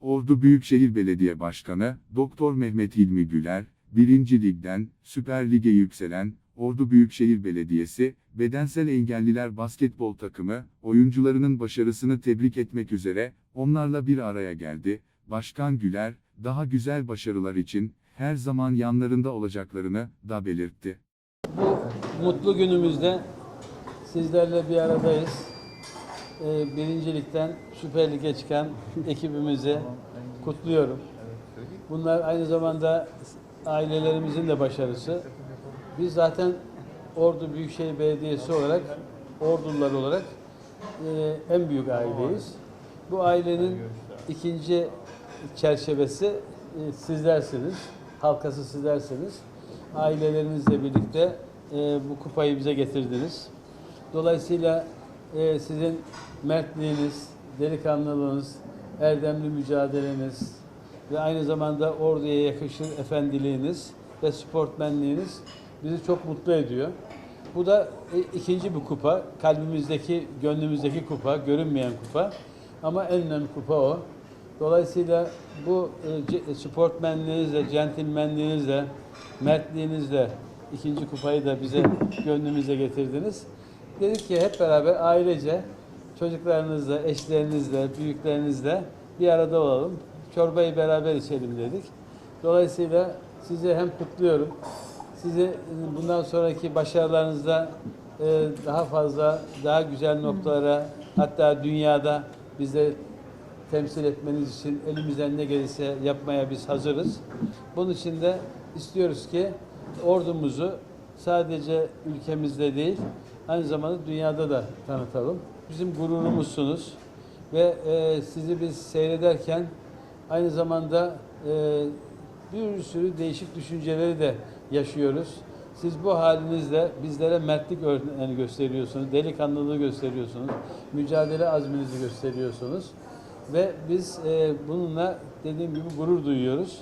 Ordu Büyükşehir Belediye Başkanı, Doktor Mehmet Hilmi Güler, 1. Lig'den, Süper Lig'e yükselen, Ordu Büyükşehir Belediyesi, Bedensel Engelliler Basketbol takımı, oyuncularının başarısını tebrik etmek üzere, onlarla bir araya geldi. Başkan Güler, daha güzel başarılar için, her zaman yanlarında olacaklarını da belirtti. Bu mutlu günümüzde sizlerle bir aradayız. Ee, birincilikten Süper Lig'e çıkan ekibimizi kutluyorum. Bunlar aynı zamanda ailelerimizin de başarısı. Biz zaten Ordu Büyükşehir Belediyesi olarak, Orduliler olarak e, en büyük aileyiz. Bu ailenin ikinci çerçevesi e, sizlersiniz, halkası sizlersiniz. Ailelerinizle birlikte e, bu kupayı bize getirdiniz. Dolayısıyla e, sizin mertliğiniz, delikanlılığınız, erdemli mücadeleniz ve aynı zamanda orduya yakışır efendiliğiniz ve sportmenliğiniz bizi çok mutlu ediyor. Bu da e, ikinci bir kupa. Kalbimizdeki, gönlümüzdeki kupa, görünmeyen kupa. Ama en önemli kupa o. Dolayısıyla bu e, ce- sportmenliğinizle, centilmenliğinizle, mertliğinizle ikinci kupayı da bize gönlümüze getirdiniz. Dedik ki hep beraber ailece çocuklarınızla, eşlerinizle, büyüklerinizle bir arada olalım. Çorbayı beraber içelim dedik. Dolayısıyla sizi hem kutluyorum. Sizi bundan sonraki başarılarınızda e, daha fazla, daha güzel noktalara hatta dünyada bize temsil etmeniz için elimizden ne gelirse yapmaya biz hazırız. Bunun için de istiyoruz ki ordumuzu sadece ülkemizde değil, aynı zamanda dünyada da tanıtalım. Bizim gururumuzsunuz ve e, sizi biz seyrederken aynı zamanda e, bir sürü değişik düşünceleri de yaşıyoruz. Siz bu halinizle bizlere mertlik örneğini gösteriyorsunuz, delikanlılığı gösteriyorsunuz, mücadele azminizi gösteriyorsunuz. Ve biz e, bununla dediğim gibi gurur duyuyoruz.